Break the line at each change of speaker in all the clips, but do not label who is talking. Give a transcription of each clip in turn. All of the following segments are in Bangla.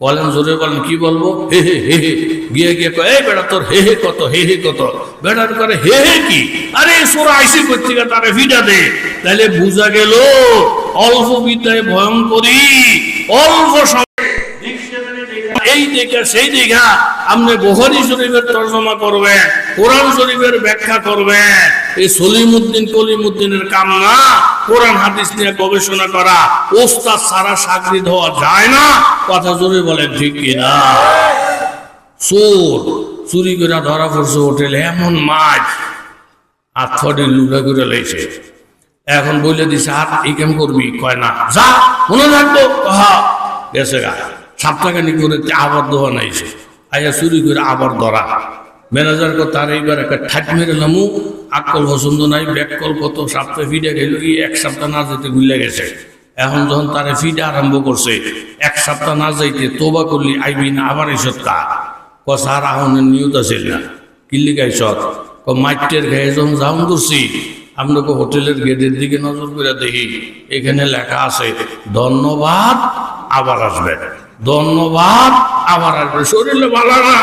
বলেন, জোরে বলেন, কি বলব? হে হে হে হে। গিয়ে গিয়ে এই বেড়া তোর হে হে কত, হে হে কত? বেড়ার করে, হে হে কি? আরে সোরা আইসি পত্রিকা, তারে ভিডা দে। তাহলে বুঝা গেল, অল্প বিদ্যায় ভয়ঙ্করী, অল্প দিকে সেই দিঘা আপনি বহরি শরীফের তর্জমা কোরআন শরীফের ব্যাখ্যা এই সলিমুদ্দিন কলিমুদ্দিনের কাম না কোরআন হাদিস নিয়ে গবেষণা করা, ওস্তাদ সারা যায় না, কথা জোরে বলেন ঠিক কিনা? চোর চুরি করে ধরা পড়ছে এমন মাছ। আটফটি লুটা করে লেছে এখন বলে দিছে হাত এই কেম করবি? কয়, না, যা, মনে রাখব কহা, গেছে গা। সাতটাখানি করে আবার দোয়া নাইছে আইয়া চুরি করে আবার ধরা। ম্যানেজার কো তার এইবার একটা ঠাট মেরে নামু। আকল পছন্দ নাই ব্যাককল কত সপ্তাহ ফিডে গেল কি, এক সপ্তাহ না যেতে গুলে গেছে। এখন যখন তারা ফিডে আরম্ভ করছে, এক সপ্তাহ না যাইতে তোবা করলি আইবি না আবার এসত কা ক স্যার আহনের নিয়ত আছিল না। কিল্লি গাইছত ক মাইটের গায়ে যখন যাওন করছি আপনাকে হোটেলের গেটের দিকে নজর করে দেখি, এখানে লেখা আছে, ধন্যবাদ, আবার আসবে ধন্যবাদ। আবার আসবে শরীরে ভালো না।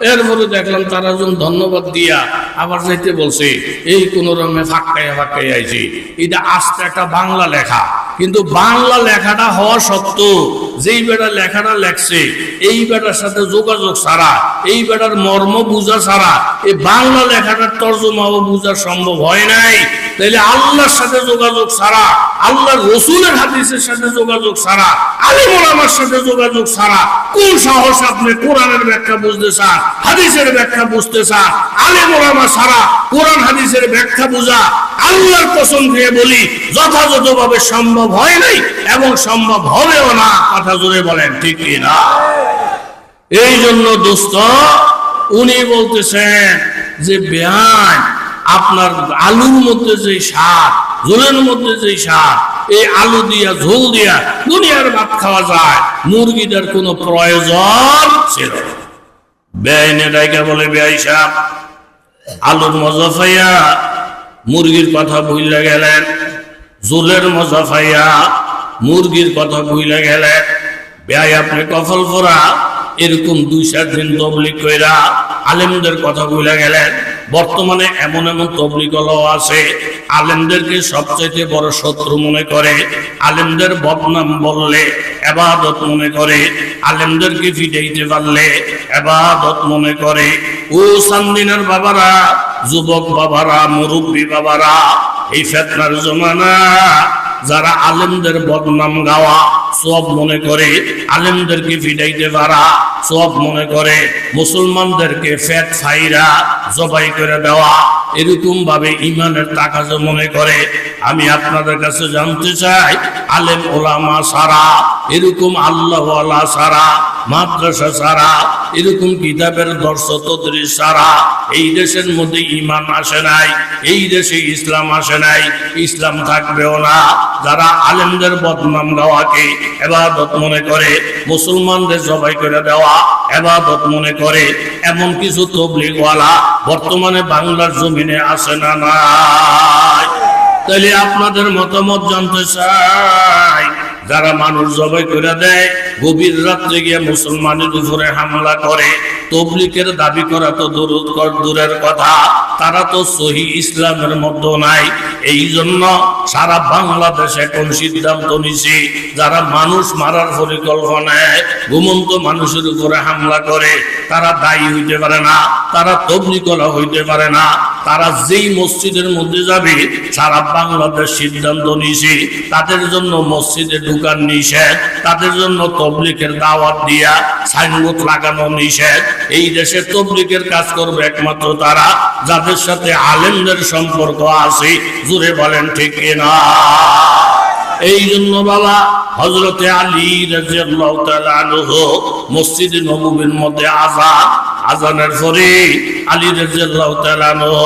এরপরে দেখলাম তারা একজন ধন্যবাদ দিয়া আবার যাইতে বলছে, এই কোন রমে ফাঁকাইয়া ফাঁকাইয়া আইছি। এটা আস্তে একটা বাংলা লেখা। কিন্তু বাংলা লেখাটা হওয়া সত্ত্বেও, যেই বেটা লেখাটা লেখছে, এই বেটার সাথে যোগাযোগ ছাড়া, এই বেটার মর্ম বুঝা ছাড়া এই বাংলা লেখাটার তর্জমাও বোঝা সম্ভব হয় নাই। তাইলে আল্লাহর সাথে যোগাযোগ ছাড়া, আল্লাহর রসুলের হাদিসের সাথে যোগাযোগ ছাড়া, আলিম ওলামার সাথে যোগাযোগ ছাড়া, কোন সাহস আপনি কোরআনের ব্যাখ্যা বুঝতে চান, হাদিসের ব্যাখ্যা বুঝতে চান, আলিম ওলামা ছাড়া কোরআন হাদিসের ব্যাখ্যা বোঝা, আল্লাহর কসম দিয়ে বলি, যথাযথভাবে সম্ভব হয় নাই এবং সম্ভব হবেও না, কথা জোরে বলেন, ঠিক কি না এই জন্য দোস্ত, উনি বলতেছেন যে বেআইন, আপনার আলুর মধ্যে যে স্বাদ, ঝোলের মধ্যে যে স্বাদ, এই আলু দিয়া, ঝোল দিয়া দুনিয়ার ভাত খাওয়া যায় মুরগিটার কোনো প্রয়োজন ছিল। বেআইনে ডাইকা বলে বেআই সাহেব, আলুর মজা পাইয়া মুরগির কথা ভুইলা গেলেন জোলের মজা ফাইয়া মুরগির কথা ভুইলা গেলেন বেআই আপনি কফল ফোরা এরকম দুই, চার দিন তবলিক কইরা আলেমদের কথা ভুইলা গেলেন বর্তমানে এমন এমন তবলিক আছে, আলেমদেরকে সবচাইতে বড় শত্রু মনে করে, আলেমদের বদনাম বললে এবাদত মনে করে, আলেমদেরকে ফিটাইতে পারলে এবাদত মনে করে। ও সান্দিনের বাবারা, যুবক বাবারা, মুরব্বী বাবারা এই ফেতনার জমানা যারা আলেমদের বদনাম গাওয়া, সব মনে করে আলেমদেরকে ফিটাইতে পারা, সব মনে করে মুসলমানদেরকে ফেট ফাইরা জবাই করে দেওয়া, এরকম ভাবে ইমানের টাকা যে মনে করে। আমি আপনাদের কাছে জানতে চাই, আলেম ওলামা সারা, এরকম আল্লাহ সারা মাদ্রাসা সারা এরকম কিতাবের দর্শ তদ্রিস সারা এই দেশের মধ্যে ইমান আসে নাই, এই দেশে ইসলাম আসে নাই, ইসলাম থাকবেও না। যারা আলেমদের বদনাম গাওয়াকে এবাদত মনে করে, মুসলমানদের জবাই করে দেওয়া এবাদত মনে করে, এমন কিছু তবলিগওয়ালা বর্তমানে বাংলার জমিনে আসে না নাই। তাহলে আপনাদের মতামত জানতে চাই, যারা মানুষ জবাই করে দেয় গভীর রাত্রে গিয়ে মুসলমানের উপরে হামলা করে। তবলিকের দাবি করা তো দূর- দূরের কথা। তারা তো সহি ইসলামের মধ্যে নাই। এই জন্য সারা বাংলাদেশে কোন সিদ্ধান্ত নিছি যারা মানুষ মারার পরিকল্পনায় ঘুমন্ত মানুষের উপরে হামলা করে, তারা দায়ী হইতে পারে না, তারা তবলিকলা হইতে পারে না। তারা যেই মসজিদের মধ্যে যাবে, সারা বাংলাদেশ সিদ্ধান্ত নিছে তাদের জন্য মসজিদে ঢুকার নিষেধ, তাদের জন্য তবলিকের দাওয়াত দিয়া সাইনবোর্ড লাগানো নিষেধ। এই দেশে তবলিকের কাজ করবে একমাত্র তারা, যাদের সাথে আলেমদের সম্পর্ক আছে। জুড়ে বলেন, ঠিক না? এই জন্য বাবা হজরতে আলী আনহু মসজিদ নববীর মধ্যে আজান আজানের পরে আলী আনহু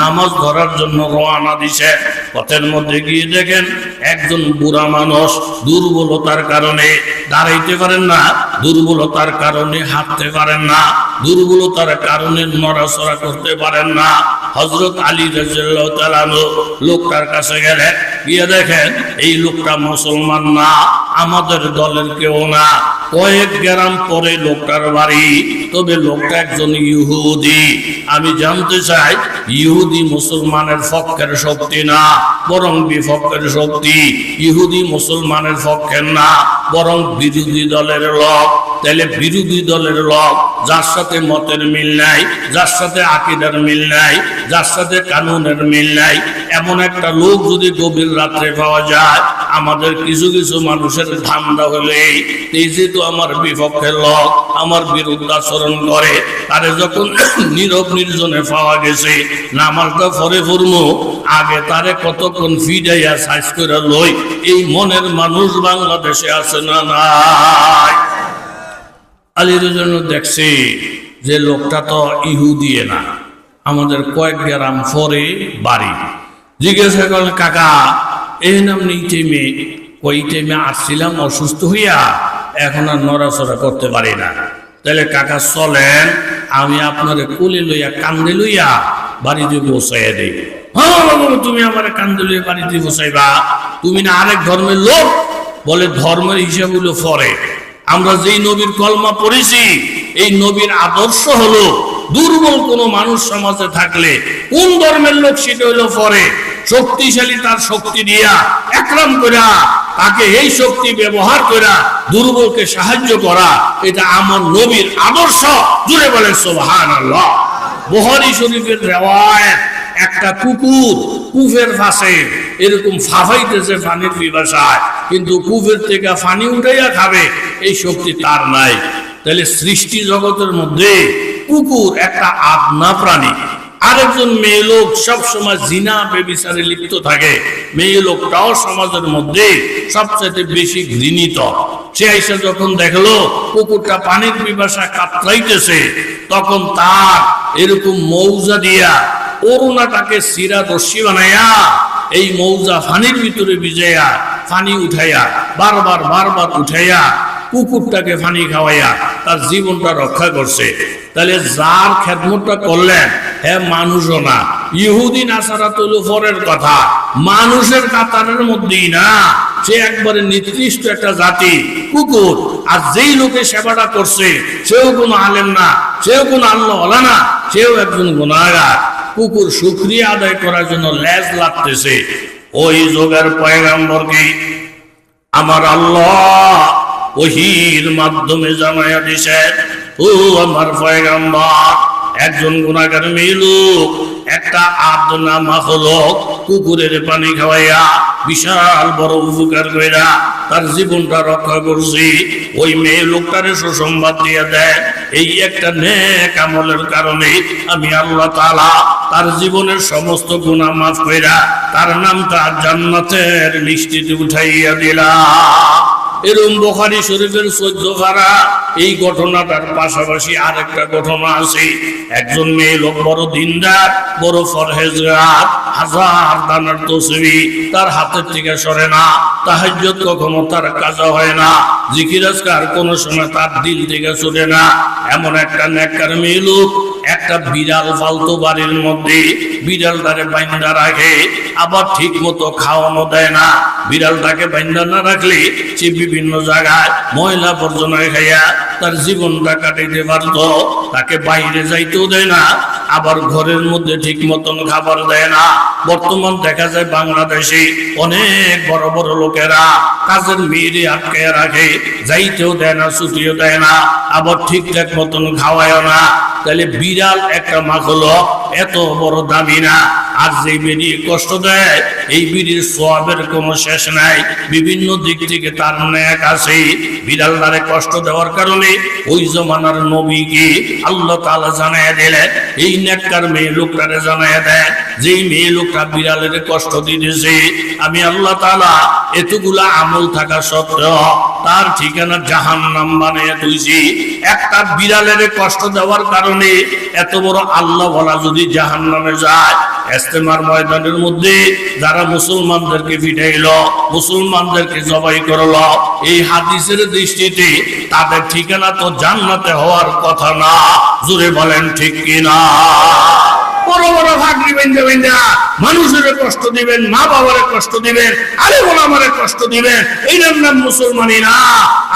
নামাজ ধরার জন্য রওনা দিছে। পথের মধ্যে গিয়ে দেখেন একজন বুড়া মানুষ দুর্বলতার কারণে দাঁড়াইতে পারেন না। দুর্বলতার কারণে হাঁটতে পারেন না, দুর্বলতার কারণে নড়াচড়া করতে পারেন না। হজরত আলী রাজিয়াল্লাহু লোকটার কাছে গেলেন গিয়ে দেখেন, এই লোকটা মুসলমান না, আমাদের দলের কেউ না। কয়েক গ্রাম পরে লোকটার বাড়ি, তবে লোকটা একজন ইহুদি। আমি জানতে চাই, ইহুদি মুসলমানের পক্ষের শক্তি না, বরং বিপক্ষের শক্তি। ইহুদি মুসলমানের পক্ষের না, বরং বিরোধী দলের লোক। তাহলে বিরোধী দলের লোক, যার সাথে মতের মিল নাই, যার সাথে আকিদার মিল নাই, যার সাথে কানুনের মিল নাই, এমন একটা লোক যদি গভীর রাত্রে পাওয়া যায়, আমাদের কিছু কিছু মানুষের ধান্দা হলে, এই যেহেতু আমার বিপক্ষের লোক, আমার বিরুদ্ধাচরণ করে, তারে যখন নীরব নির্জনে পাওয়া গেছে, নামাজটা পরে পড়ব আগে তারে কতক্ষণ ফিডাইয়া সাইজ করে লই, এই মনের মানুষ বাংলাদেশে আছে না নাই? আলীর জন্য দেখছি যে লোকটা তো ইহু দিয়ে না। আমাদের কয়েক গ্রাম পরে বাড়ি। জিজ্ঞাসা করল, কাকা, এই নাম নেই টাইমে, ওই টাইমে আসছিলাম, অসুস্থ হইয়া এখন আর নড়াচড়া করতে পারি না। তাহলে কাকা, চলেন, আমি আপনার কোলে লইয়া, কান্দে লইয়া বাড়িতে বসাইয়া দিই। হ্যাঁ তুমি আমার কান্দে লইয়া বাড়িতে বসাইবা তুমি না আরেক ধর্মের লোক? বলে, ধর্মের হিসাব হলো ফরে আমরা যেই নবীর কলমা পড়েছি, এই নবীর আদর্শ হলো দুর্বল কোন মানুষ সমাজে থাকলে কোন ধর্মের লোক সেটা হলো পরে। শক্তিশালী তার শক্তি দিয়া একরাম করা তাকে এই শক্তি ব্যবহার করা দুর্বলকে সাহায্য করা, এটা আমার নবীর আদর্শ। জুড়ে বলে সোহান বহারি শরীফের রেওয়ায়ত একটা কুকুর, কুফের পাশে এরকম ফাফাইতেছে পানির বিভাষায়। কিন্তু কুফের থেকে ফানি উঠাইয়া খাবে, এই শক্তি তার নাই। তাহলে সৃষ্টি জগতের মধ্যে কুকুর একটা আদনা প্রাণী। আরেকজন মেয়ে লোক সবসময় জিনা, বেবিচারে লিপ্ত থাকে। মেয়ে লোকটাও সমাজের মধ্যে সবচেয়ে বেশি ঘৃণিত। সে এসে যখন দেখল কুকুরটা পানির পিপাসা কাতরাইতেছে তখন তার এরকম মৌজা দিয়া অরুণাটাকে সিরা রশ্মি বানাইয়া এই মৌজা ফানির ভিতরে ভিজাইয়া, ফানি উঠাইয়া, বারবার বারবার উঠাইয়া, কুকুরটাকে ফানি খাওয়াইয়া তার জীবনটা রক্ষা করছে। তাহলে যার খেদমতটা করলেন হ্যাঁ মানুষও না। ইহুদি নাসারা তুলু পরের কথা। মানুষের কাতারের মধ্যেই না। সে একবারে নির্দিষ্ট একটা জাতি, কুকুর। আর যেই লোকে সেবাটা করছে, সেও কোনো আলেম না, সেও কোনো আল্লাহ না, সেও একজন গুণাগার কুকুর শুক্রিয়া আদায় করার জন্য লেজ লাগতেছে। ওই যোগের পয়গাম্বরকে আমার আল্লাহ ওহির মাধ্যমে জানাইয়া দিছেন, ও আমার পয়গাম্বর, একজন গুণাগার মেয়ে লোক, একটা মাহ মাখলক কুকুরের পানি খাওয়াইয়া বিশাল বড় উপকার কইরা তার জীবনটা রক্ষা করছি। ওই মেয়ে লোকটারে সুসংবাদ দিয়ে দেয়, এই একটা নেক আমলের কারণে আমি আল্লাহ তালা তার জীবনের সমস্ত গুণা মাফ কইরা তার নামটা জান্নাতের লিস্টিতে উঠাইয়া দিলাম। এরম বোখারি শরীফের চোদ্দ পারা এই ঘটনাটার পাশাপাশি আরেকটা ঘটনা আছে। একজন মেয়ে লোক বড় দিনদার বড় ফরহেজগার হাজার দানার তসবি, তার হাতের থেকে সরে না তাহাজ্জত কখনো তার কাজা হয় না। জিকিরাজকার কোন সময় তার দিল থেকে সরে না। এমন একটা নেককার মেয়ে লোক, একটা বিড়াল ফালতু বাড়ির মধ্যে বিড়ালটারে বাইন্দা রাখে, আবার ঠিক মতো খাওয়ানো দেয় না। বিড়ালটাকে বাইন্দা না রাখলে সে বিভিন্ন জায়গায় ময়লা বর্জনায় খাইয়া তার জীবনটা কাটাইতে পারত। তাকে বাইরে যাইতেও দেয় না, আবার ঘরের মধ্যে ঠিক মতন খাবার দেয় না। বর্তমান দেখা যায় বাংলাদেশে অনেক বড় বড় লোকেরা কাজের মেয়েরে আটকে রাখে যাইতেও দেয় না ছুটিও দেয় না আবার ঠিকঠাক মতন খাওয়ায় না। তাহলে বিড়াল একটা মাখলো এত বড় দামি না। আর যে বিড়ি কষ্ট দেয়, এই বিড়ির সোয়াবের কোনো শেষ নাই। বিভিন্ন দিক থেকে তার ন্যাক বিড়াল দ্বারে কষ্ট দেওয়ার কারণে ওই জমানার নবীকে আল্লাহ তাআলা জানায় দিলেন, এই নেককার মেয়ে লোকটারে জানায় দেয় যেই মেয়ে লোকটা বিড়ালের কষ্ট দিতেছে, আমি আল্লাহ তাআলা এতগুলা আমল থাকা সত্ত্বেও তার ঠিকানা জাহান নাম বানিয়ে তুলছি একটা বিড়ালের কষ্ট দেওয়ার কারণে এত বড় আল্লাহ বলা যদি জাহান নামে যায় এস্তেমার ময়দানের মধ্যে যারা মুসলমানদেরকে ফিটাইল মুসলমানদেরকে জবাই করল, এই হাদিসের দৃষ্টিতে তাদের ঠিকানা তো জান্নাতে হওয়ার কথা না। জুড়ে বলেন, ঠিক কিনা? বড় বড় ফাঁকরি বেঁধে যা মানুষের কষ্ট দিবেন, মা বাবার কষ্ট দিবেন, আরে গোলামারে কষ্ট দিবেন। এই নাম মুসলমানি না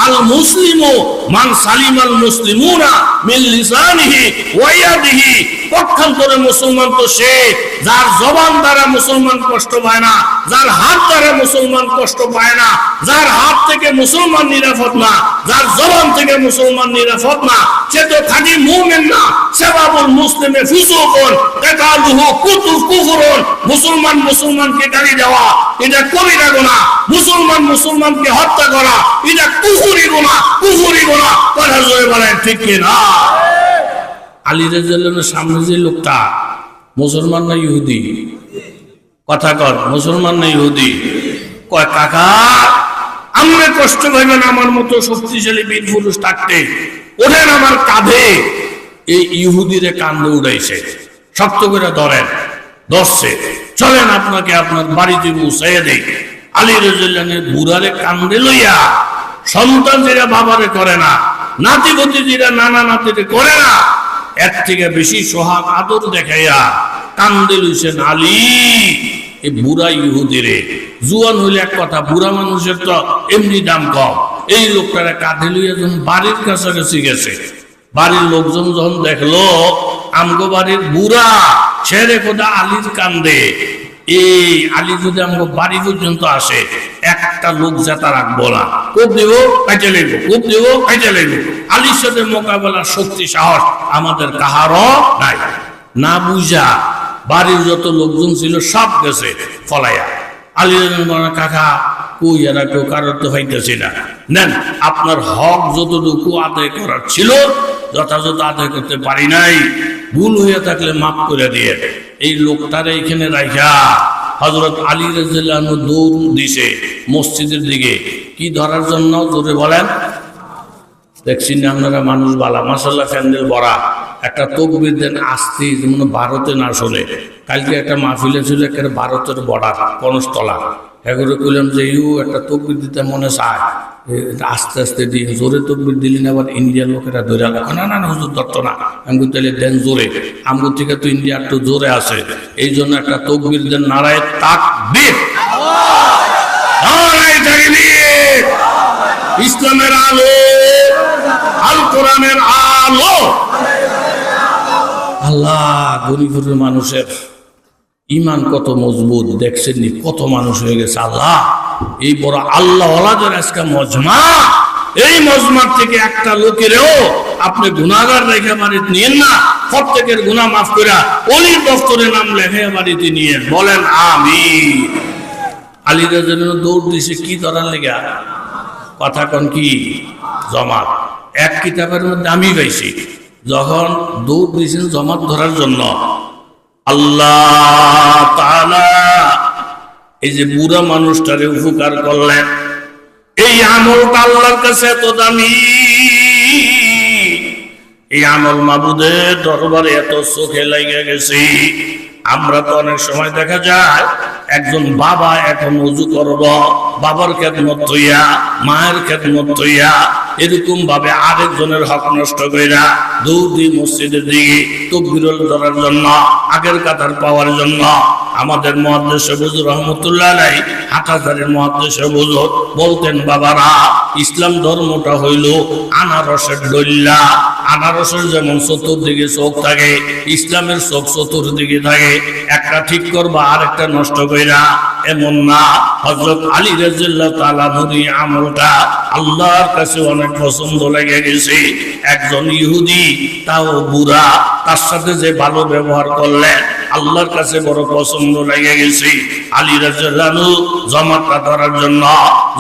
আল মুসলিমু মান সালিম আল মুসলিমুনা মিল লিসানিহি ওয়া ইয়াদিহি পক্ষান্তরে মুসলমান তো সে, যার জবান দ্বারা মুসলমান কষ্ট পায় না, যার হাত দ্বারা মুসলমান কষ্ট পায় না, যার হাত থেকে মুসলমান নিরাপদ না, যার জবান থেকে মুসলমান নিরাপদ না, সে তো খালি মুমিন না সেবাবুল মুসলিমে ফুসুকুন কাতালুহু কুতুফ কুফরুন, মুসলমান মুসলমানকে গালি দেওয়া, এটা কবিরা গুনাহ মুসলমান মুসলমানকে হত্যা করা, এটা কুফুরি গুনাহ কুফুরি গুনাহ কথা জয় বলেন ঠিক কি না আলী রাজিয়াল্লাহর সামনে যে লোকটা, মুসলমান না ইহুদি? কথা কর, মুসলমান না ইহুদি? কয়, কাকা, আমরা কষ্ট পাইবেন আমার মতো শক্তিশালী বীর পুরুষ থাকতে। ওঠেন আমার কাঁধে। এই ইহুদিরে কান্দে উড়াইছে। শক্ত করে ধরেন, ধরছে। চলেন আপনাকে আপনার বাড়িতে পৌঁছাইয়া দেই। আলী রাজিয়াল্লাহের বুড়ারে কান্দে লইয়া, সন্তান যেটা বাবারে করে না নাতি গতি যেটা নানা নাতিরে করে না এর থেকে বেশি সোহাগ আদর দেখাইয়া কান্দে লইছেন আলী। এই বুড়া ইহুদিরে, জুয়ান হইলে এক কথা, বুড়া মানুষের তো এমনি দাম কম। এই লোকটারে কাঁধে লইয়া যখন বাড়ির কাছাকাছি গেছে, বাড়ির লোকজন যখন দেখল, আমগো বাড়ির বুড়া, ছেড়ে কোথা আলীর কান্দে। এই আলী যদি আমগো বাড়ি পর্যন্ত আসে, একটা লোক যাতা রাখব না। খুব দেব? কাজে লাগবো খুব দেব? কাজে লাগবো আলীর সাথে মোকাবেলার শক্তি, সাহস আমাদের কাহারও নাই। না বুঝা, বাড়ির যত লোকজন ছিল সব গেছে ফলাইয়া। আলী কাকা, কই এরা কেউ কারোর তো হইতেছি না। নেন, আপনার হক যতটুকু আদায় করার ছিল, যথাযথ আদায় করতে পারি নাই। ভুল হইয়া থাকলে মাফ করে দিয়ে। এই লোকটারে এখানে রাখা হজরত আলী রাজিল্লাহ দৌড় দিছে মসজিদের দিকে। কি ধরার জন্য? জোরে বলেন। দেখছি না আপনারা মানুষ বালা। মাসাল্লাহ ফ্যান্ডেল বড়া। একটা তকবির দেন আসতে, যেমন ভারতে না শোনে। কালকে একটা মাহফিলে ছিল একটা ভারতের বর্ডার, কনস্তলা। এগুলো কইলাম যে, ইউ, একটা তকবির দিতে মনে চায়। আস্তে আস্তে দিয়ে জোরে তকবির দিলি না আবার ইন্ডিয়ার লোকেরা ধরে রাখো না না না, হুজুর, ধরত না। আমি তাহলে দেন জোরে। আমগো থেকে তো ইন্ডিয়া একটু জোরে আছে। এই জন্য একটা তকবির দেন, নারায় তাক ইসলামের আলো, আল কোরআনের আলো। আল্লাহ গরিবের মানুষের ইমান কত মজবুত, দেখছেন কত মানুষ হয়ে গেছে, আল্লাহ। এই বড় আল্লাহ আজকে মজমা এই মজমার থেকে একটা লোকেরও আপনি গুণাগার রেখে বাড়িতে নিয়েন না, প্রত্যেকের গুণা মাফ করে অলির দফতরে নাম লেখে বাড়িতে নিয়ে বলেন আমি আলীরা যেন দৌড় দিছে, কি ধরার লেগা? কথা কন কি? জমাত। এক কিতাবের মধ্যে আমি পাইছি, যখন দৌড় দিয়েছেন জমাত ধরার জন্য, আল্লাহ তাআলা এই যে বুড়া মানুষটারে উপকার করলেন, এই আমলটা আল্লাহর কাছে এত দামি। এই আমল মাবুদের দরবারে এত চোখে লেগে গেছি। আমরা তো অনেক সময় দেখা যায় একজন বাবা এখন উজু করব, বাবার খেদমত হইয়া, মায়ের খেদমত হইয়া, এরকম ভাবে আরেকজনের হক নষ্ট কইরা দৌড় দিই মসজিদের দিকে তকবিরল ধরার জন্য, আগের কাতার পাওয়ার জন্য। আমাদের মহাদেশ বুজুর রহমতুল্লাহ নাই হাটাজারের মহাদেশ বুজুর বলতেন, বাবারা, ইসলাম ধর্মটা হইল আনারসের ডল্লা আনারসের যেমন চতুর্দিকে চোখ থাকে, ইসলামের চোখ চতুর্দিকে থাকে। একটা ঠিক করবা আর একটা নষ্ট কইরা এমন না হজরত আলী রাজিল্লাহ তালা নুরি আমলটা আল্লাহর কাছে অনেক পছন্দ লেগে গেছে, একজন ইহুদি, তাও বুড়া, তার সাথে যে ভালো ব্যবহার করলেন আল্লাহর কাছে বড় পছন্দ লেগে গেছে। আলী রাজু জমাটা ধরার জন্য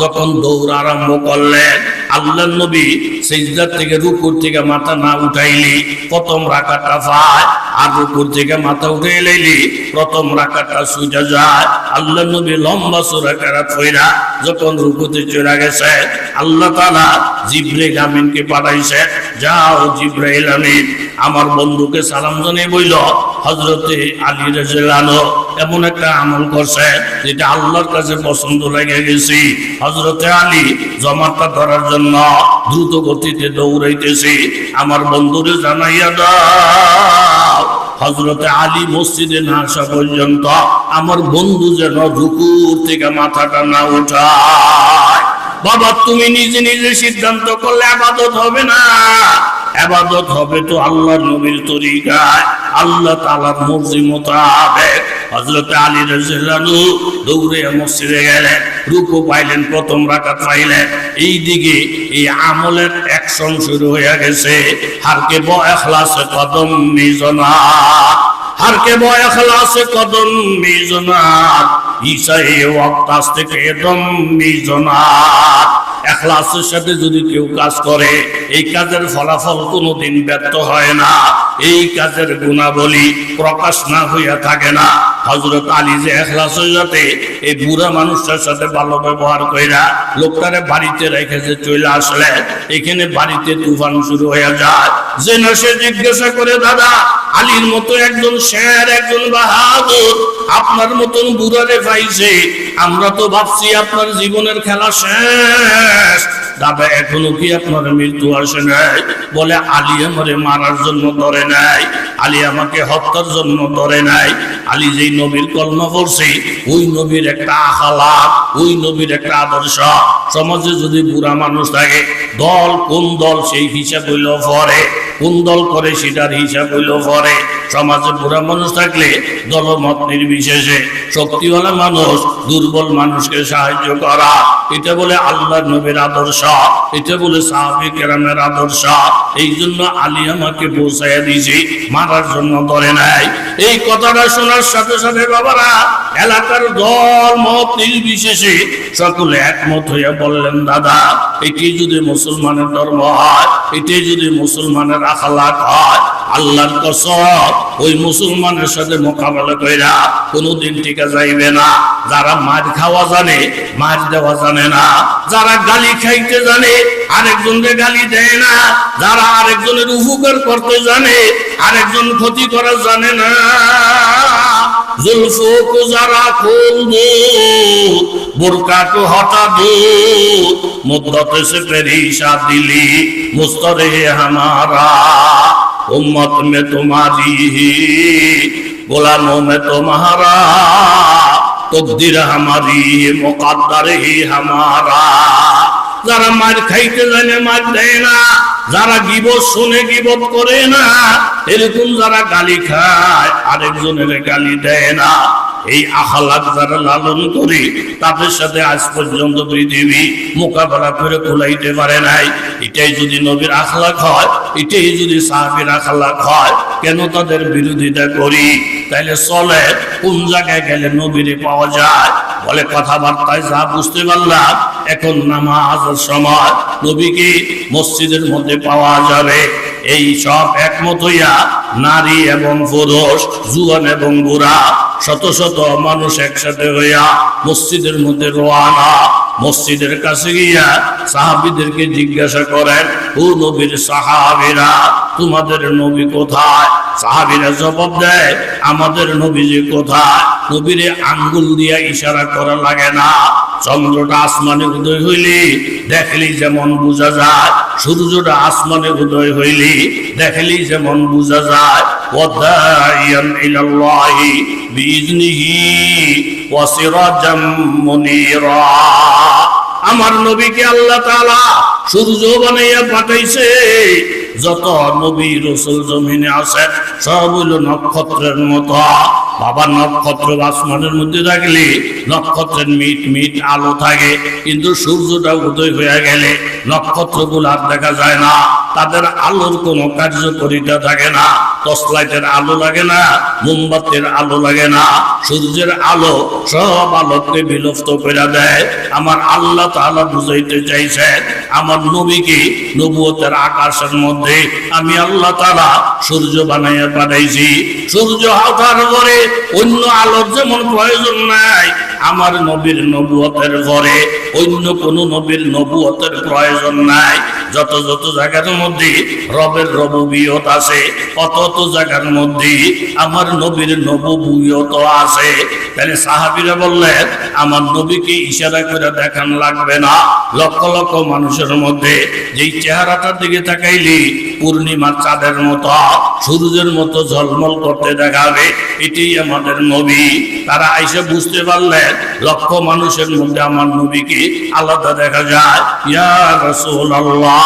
যখন দৌড় আরম্ভ করলেন আল্লাহ নবী সেজদার থেকে রুকুর থেকে মাথা না উঠাইলি, প্রথম রাখাটা যায় আর রুকুর থেকে মাথা উঠে লাইলি প্রথম রাখাটা সুজা যায়। আল্লাহ নবী লম্বা সুরা কারা ফইরা যখন রুকুতে চলে গেছে, আল্লাহ তালা জিবরে গামিনকে পাঠাইছে যাও জিব্রাইল আমিন। আমার বন্ধুকে সালাম জানিয়ে বইল হজরতে আলী রাজু এমন একটা আমল করছে যেটা আল্লাহর কাছে পছন্দ লেগে গেছি। হজরতে আলী জমাটা ধরার জন্য দ্রুত গতিতে দৌড়াইতেছি। আমার বন্ধুরে জানাইয়া দাও হজরতে আলী মসজিদে না আসা পর্যন্ত আমার বন্ধু যেন রুকুর থেকে মাথাটা না উঠায়। বাবা, তুমি নিজে নিজে সিদ্ধান্ত করলে আবাদত হবে না। আবাদত হবে তো আল্লাহ নবীর তরিকায়। আল্লাহ তালার মর্জি মোতাবেক হজরত আলী রাজু দৌড়ে মসজিদে গেলেন রূপ পাইলেন, প্রথম রাকাত পাইলেন। এই দিকে এই আমলের অ্যাকশন শুরু হয়ে গেছে। হারকে ব এখলাসে কদম মিজনা হারকে ব এখলাসে কদম মিজনাত ঈসাই ওয়াক্ত আজ থেকে একদম সাথে যদি কেউ কাজ করে, এই কাজের ফলাফল কোনোদিন ব্যর্থ হয় না। এই কাজের গুণাবলী প্রকাশ না হইয়া থাকে না। হজরত আলী যে এখলাসের সাথে এই বুড়া মানুষটার সাথে ভালো ব্যবহার কইরা লোকটারে বাড়িতে রেখেছে চলে আসলে এখানে বাড়িতে তুফান শুরু হয়ে যায়। যে না সে জিজ্ঞাসা করে, দাদা, আলীর মতো একজন শের, একজন বাহাদুর, আপনার মতন বুড়ারে পাইছে, আমরা তো ভাবছি আপনার জীবনের খেলা শেষ। দাদা, এখনও কি আপনার মৃত্যু আসে নাই? বলে, আলী আমারে মারার জন্য ধরে নাই, আলী আমাকে হত্যার জন্য ধরে নাই, আলী যেই নবীর কর্ম করছি, ওই নবীর একটা আখালা ওই নবীর একটা আদর্শ। সমাজে যদি বুড়া মানুষ থাকে, দল কোন দল সেই হিসাব হইল পরে, কোন দল করে সেটার হিসাব হইল পরে। সমাজে বুড়া মানুষ থাকলে দলমত নির্বিশেষে শক্তিওয়ালা মানুষ, দুর্বল মানুষকে সাহায্য করা। এটা বলে আল্লাহ নবীর আদর্শ। এটা বলে সাহাবি কেরামের আদর্শ। এই জন্য আলী আমাকে পৌঁছাইয়া দিয়েছি, মারার জন্য ধরে নাই। এই কথাটা শোনার সাথে সাথে বাবারা, এলাকার দল মত নির্বিশেষে সকলে একমত হইয়া বললেন, দাদা, এটি যদি মুসলমানের ধর্ম হয়, এটি যদি মুসলমানের আখালাক হয় আল্লাহর কসম, ওই মুসলমানের সাথে মোকাবেলা কইরা কোনোদিন টিকা যাইবে না। যারা মার খাওয়া জানে, মার দেওয়া জানে না। যারা গালি খাইতে জানে, আরেকজনকে গালি দেয় না। যারা আরেকজনের উপকার করতে জানে, আরেকজন ক্ষতি করা জানে না। জুলফুক দিলি মুস্তরে হামারা। उम्मत में तुम्हारी ही गुलामों में तुम्हारा तकदीर हमारी मुकद्दर ही हमारा যারা মার খাইতে জানে মার দেয় না যারা গিবত শুনে গিবত করে না এরকম যারা গালি খায় আরেকজনের গালি দেয় না এই আখালাক যারা লালন করে, তাদের সাথে আজ পর্যন্ত পৃথিবী মোকাবেলা করে কুলাইতে পারে নাই। এটাই যদি নবীর আখলাক হয়, এটাই যদি সাহাবির আখলাক হয়, কেন তাদের বিরোধিতা করি? তাইলে চলে, কোন জায়গায় গেলে নবীরে পাওয়া যায়? বলে কথাবার্তায় যা বুঝতে পারলাম, এখন নামাজের সময় নবীকে মসজিদের মধ্যে পাওয়া যাবে? এই সব একমত হইয়া নারী এবং পুরুষ, জুয়ান এবং বুড়া শত শত মানুষ একসাথে হইয়া মসজিদের মধ্যে রোয়ানা মসজিদের কাছে গিয়া সাহাবিদেরকে জিজ্ঞাসা করেন, ও নবীর সাহাবিরা, তোমাদের নবী কোথায়? সাহাবিরা জবাব দেয়, আমাদের নবী যে কোথায়? নবীরে আঙ্গুল দিয়া ইশারা করা লাগে না। চন্দ্রটা আসমানে উদয় হইলি, দেখলি যেমন বোঝা যায়, সূর্যটা আসমানে উদয় হইলি, দেখলি যেমন বোঝা যায় আমার নবীকে আল্লাহ তাআলা সূর্য বানাইয়া পাঠাইছে। যত নবী রসুল জমিনে আছে সব হইল নক্ষত্রের মতো। বাবা নক্ষত্র আসমানের মধ্যে থাকলে নক্ষত্রের মিট মিট আলো থাকে, কিন্তু সূর্যটা উদয় হয়ে গেলে নক্ষত্রগুলো আর দেখা যায় না। তাদের আলোর কোনো কার্যকরিতা থাকে না। টসলাইটের আলো লাগে না, মোমবাতির আলো লাগে না। সূর্যের আলো, সব আলোকে বিলুপ্ত করে দেয়। আমার আল্লাহ তাআলা বুঝাইতে চাইছেন আমার নবীকে নবুয়তের আকাশের মধ্যে আমি আল্লাহ তাআলা সূর্য বানাইয়া পাঠাইছি। সূর্য হওয়ার পরে অন্য আলোর যেমন প্রয়োজন নাই, আমার নবীর নবুয়তের ঘরে অন্য কোন নবীর নবুয়তের প্রয়োজন নাই। যত যত জায়গার মধ্যে রবের রববিয়ত আছে কত কত জায়গার মধ্যে আমার নবীর নববিয়ত আছে। তাহলে সাহাবিরা বললেন, আমার নবীকে ইশারা করে দেখান লাগবে না। লক্ষ লক্ষ মানুষের মধ্যে যেই চেহারাটার দিকে তাকাইলি, পূর্ণিমার চাঁদের মতো, সূর্যের মতো ঝলমল করতে দেখাবে। এটি আমাদের নবী। তারা আইসে বুঝতে পারলেন, লক্ষ মানুষের মধ্যে আমার নবীকে আলাদা দেখা যায়। ইয়া রসুল আল্লাহ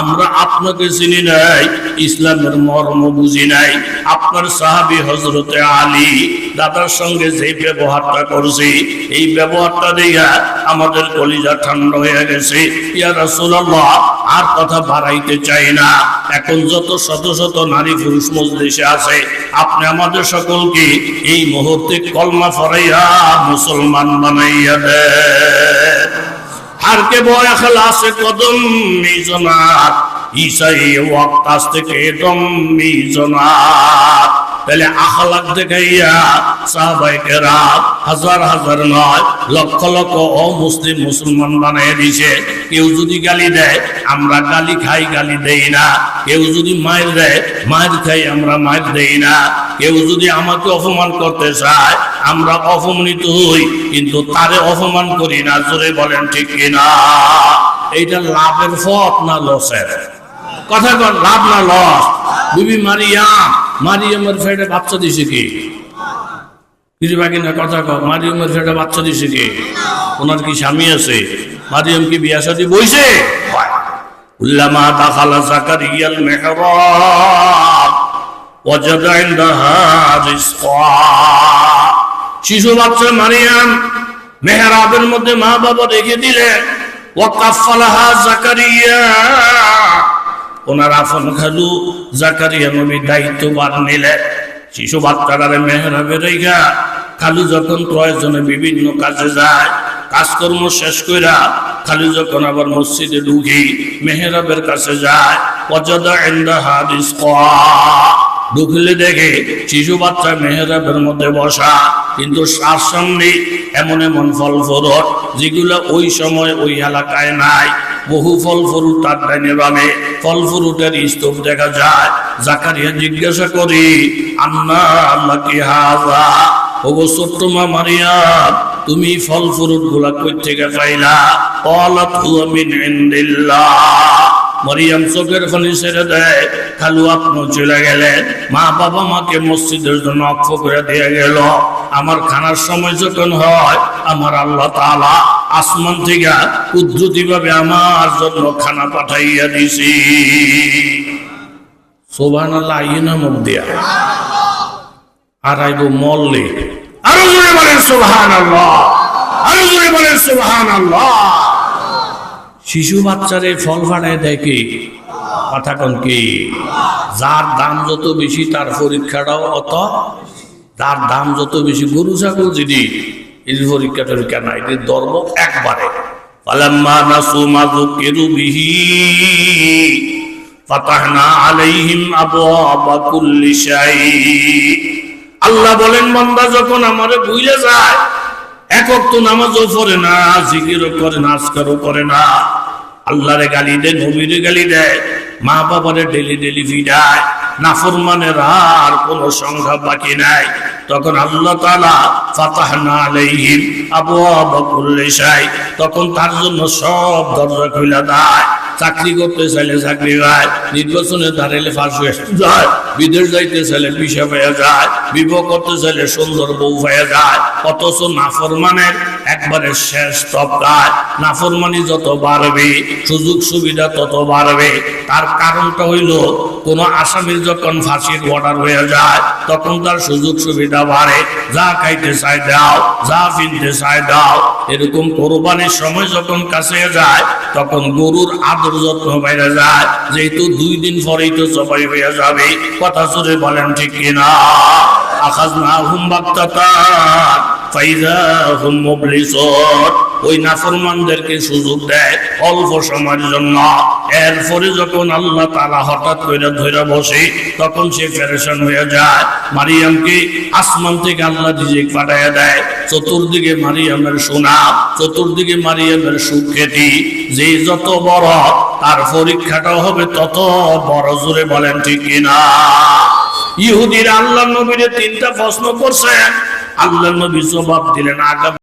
আমরা আপনাকে চিনি নাই, ইসলামের মর্ম বুঝি নাই। আপনার সাহাবি হজরতে আলী, দাদার সঙ্গে যে ব্যবহারটা করছি, এই ব্যবহারটা দিয়া আমাদের কলিজা হয়ে গেছে। আর কথা বাড়াইতে চাই না। এখন যত শত শত নারী পুরুষ মজলিসে আছে, আপনি আমাদের সকলকে এই মুহূর্তে কলমা ফরাইয়া মুসলমান বানাইয়া দেন। আর কে বয় খালাসে কদম মিজনাত ইসাই ওয়াক্তাস থেকে দম মিজনাত তাহলে আখলাক দেখাইয়া সাহাবাইকে রাত হাজার হাজার নয় লক্ষ লক্ষ অমুসলিম মুসলমান বানাই দিছে। কেউ যদি গালি দেয়, আমরা গালি খাই, গালি দেই না। কেউ যদি মায়ের দেয় মায়ের খাই, আমরা মায়ের দেই না। কেউ যদি আমাকে অপমান করতে চায়, আমরা অপমানিত হই, কিন্তু তারে অপমান করি না। জোরে বলেন, ঠিক কিনা এইটা লাভের পথ না লসের? কথা লাভ না লস? বিবি মারিয়াম মারিয়ামের ফেটে বাচ্চা দিছে কি? কিছু বাকি না, কথা কর মারিয়ামের ফেটে বাচ্চা দিছে কি? ওনার কি স্বামী আছে? মারিয়াম কি বিয়া শাদী বইছে? উল্লামা দাখালা জাকারিয়াল মেহরাব, ওয়াজাদা ইনদাহা রিজকা শিশু বাচ্চা মারিয়াম মেহরাবের মধ্যে মা বাবা রেখে দিলেন। ওয়াকাফালাহা জাকারিয়া। ওনার আফন খালু জাকারিয়া নবী দায়িত্ববান নিলেন শিশু বাচ্চারা মেহরাবে রেখা খালু যখন প্রয়োজনে বিভিন্ন কাজে যায়, কাজকর্ম শেষ কইরা খালি যখন আবার মসজিদে ঢুকি, মেহরাবের কাছে যায় অযদা এন্দা হাদিস ঢুকলে দেখে শিশু বাচ্চা মেহরাবের মধ্যে বসা। কিন্তু সার সামনে এমন এমন ফল ফরট যেগুলো ওই সময় ওই এলাকায় নাই। বহু ফল ফরুট তার ডাইনে বামে। ফল ফরুটের স্তূপ দেখা যায়। জাকারিয়া জিজ্ঞাসা করি, আন্না, আল্লাহ কি হাজা? ওগো মা তুমি ফল ফরুটগুলা কই থেকে পাইলা? কলাত মিন ইন্দিল্লাহ। মরিয়াম চোখের পানি ছেড়ে দেয়, খালু আপনি চলে গেলেন মা বাবা মাকে মসজিদের জন্য অক্ষ করে দিয়ে গেল। আমার খানার সময় যখন হয়, আমার আল্লাহ তালা আসমান থেকে উদ্ধতি ভাবে আমার জন্য খানা পাঠাইয়া দিছি সোভান আল্লাহ আইনা মুখ দিয়া। আর আইব মল্লে আরও জোরে বলেন সুবহান আল্লাহ আরও জোরে বলেন সুবহান আল্লাহ শিশু বাচ্চারে ফল ফাটায় দেখে কথা কন কি? যার দাম যত বেশি, তার পরীক্ষাটাও অত। যার দাম যত বেশি, গরু, ছাগল যদি এই পরীক্ষা টরীক্ষা নাই এদের ধর্ম একবারে। ফালাম্মা নাসু মা যুকিরু বিহি, ফাতাহনা আলাইহিম আবওয়াবা কুল্লি শাই। আল্লাহ বলেন, বান্দা যখন আমারে ভুলে যায় একক তো নামাজও পড়ে না, জিকিরও করে না, আজকারও করে না। আল্লাহরে গালি দেয় নবীরে গালি দেয় মা বাবারে ডেলি ডেলি ভিড়ায় নাফরমানের আর কোনো সংখ্যা বাকি নাই। তখন আল্লাহ তালা ফাতাহনা আলাইহিম আবু শাই তখন তার জন্য সব দরজা খুলা দেয়। চাকরি করতে চাইলে চাকরি হয় নির্বাচনে দাঁড়াইলে ফাঁস হয়ে যায়, বিদেশ যাইতে চাইলে পিসা পাইয়া যায়, বিবাহ করতে চাইলে সুন্দর বউ পাইয়া যায়, অথচ নাফরমানের একবারে শেষ তবকায় নাফরমানি যত বাড়বে, সুযোগ সুবিধা তত বাড়বে। তার কারণটা হইল, কোন আসামির যখন ফাঁসির অর্ডার হয়ে যায়, তখন তার সুযোগ সুবিধা বাড়ে। যা খাইতে চাই দাও, যা কিনতে চাই দাও। এরকম কোরবানির সময় যখন কাছে যায়, তখন গরুর আদর যত্ন বাইরে যায়। যেহেতু দুই দিন পরেই তো সবাই হয়ে যাবে, কথা শুনে বলেন ঠিক কিনা? আখাজ না হুম মুবলিসুন ওই নাফরমানদেরকে সুযোগ দেয় অল্প সময়ের জন্য। এরপরে যখন আল্লাহ তাআলা হঠাৎ করে ধরে বসে, তখন সে ফেরেশন হয়ে যায়। মারিয়ামকে আসমান থেকে আল্লাহ রিজিক পাঠায় দেয়। চতুর্দিকে মারিয়ামের সোনা চতুর্দিকে মারিয়ামের সুখ্যাতি। যে যত বড়, তার পরীক্ষাটাও হবে তত বড়। জোরে বলেন ঠিক কিনা? ইহুদির আল্লাহ নবীরে তিনটা প্রশ্ন করছে আল্লাহ নবী জবাব দিলেন আগামী